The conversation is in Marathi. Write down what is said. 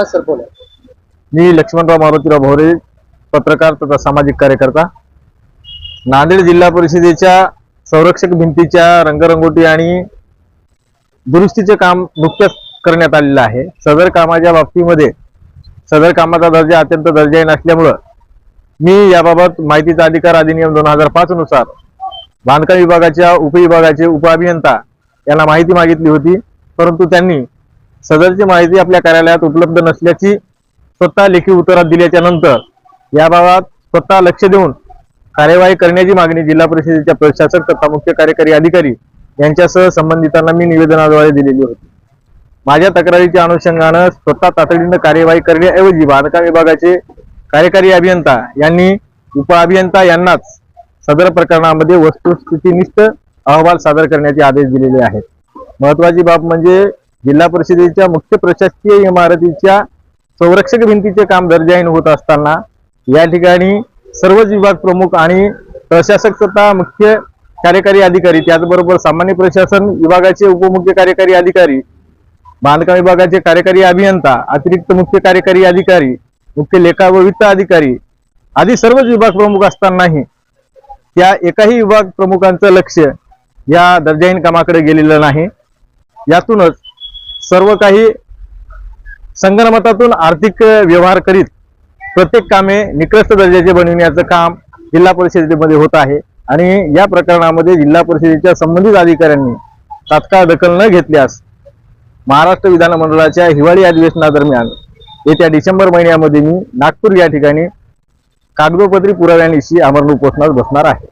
हा सर बोला. मी लक्ष्मणराव मारुतीराव भोरे पत्रकार तथा सामाजिक कार्यकर्ता. नांदेड जिल्हा परिषदेच्या संरक्षक भिंतीच्या रंगरंगोटी आणि दुरुस्तीचे काम नुकतंच करण्यात आलेलं आहे. सदर कामाच्या बाबतीमध्ये सदर कामाचा दर्जा अत्यंत दर्जाही नसल्यामुळं मी याबाबत माहितीचा अधिकार अधिनियम दोन हजार पाच नुसार बांधकाम विभागाच्या उपविभागाचे उपअभियंता यांना माहिती मागितली होती परंतु त्यांनी सदरची माहिती आपल्या कार्यालयात उपलब्ध नसल्याची स्वतः लेखी उत्तरात दिल्याच्या नंतर याबाबत स्वतः लक्ष देऊन कार्यवाही करण्याची मागणी जिल्हा परिषदेच्या प्रशासक तथा मुख्य कार्यकारी अधिकारी यांच्यासह संबंधितांना मी निवेदनाद्वारे दिलेली होती. माझ्या तक्रारीच्या अनुषंगानं स्वतः तातडीनं कार्यवाही करण्याऐवजी बांधकाम विभागाचे कार्यकारी अभियंता यांनी उपअभियंता यांनाच सदर प्रकरणामध्ये वस्तुस्थितीनिष्ठ अहवाल सादर करण्याचे आदेश दिलेले आहेत. महत्वाची बाब म्हणजे जिल्हा परिषदेच्या मुख्य प्रशासकीय इमारतीच्या संरक्षक भिंतीचे काम दर्जाहीन होत असताना या ठिकाणी सर्वच विभाग प्रमुख आणि प्रशासक तथा मुख्य कार्यकारी अधिकारी त्याचबरोबर सामान्य प्रशासन विभागाचे उपमुख्य कार्यकारी अधिकारी बांधकाम विभागाचे कार्यकारी अभियंता अतिरिक्त मुख्य कार्यकारी अधिकारी मुख्य लेखा व वित्त अधिकारी आदी सर्वच विभाग प्रमुख असतानाही त्या एकाही विभाग प्रमुखांचं लक्ष या दर्जाहीन कामाकडे गेलेलं नाही. यातूनच सर्व काही संगणमतातून आर्थिक व्यवहार करीत प्रत्येक कामे निकृष्ट दर्जाचे बनविण्याचं काम जिल्हा परिषदेमध्ये होत आहे. आणि या प्रकरणामध्ये जिल्हा परिषदेच्या संबंधित अधिकाऱ्यांनी तात्काळ दखल न घेतल्यास महाराष्ट्र विधानमंडळाच्या हिवाळी अधिवेशनादरम्यान येत्या डिसेंबर महिन्यामध्ये मी नागपूर या ठिकाणी कागदोपत्री पुराव्यानिशी आमरण उपोषणास बसणार आहे.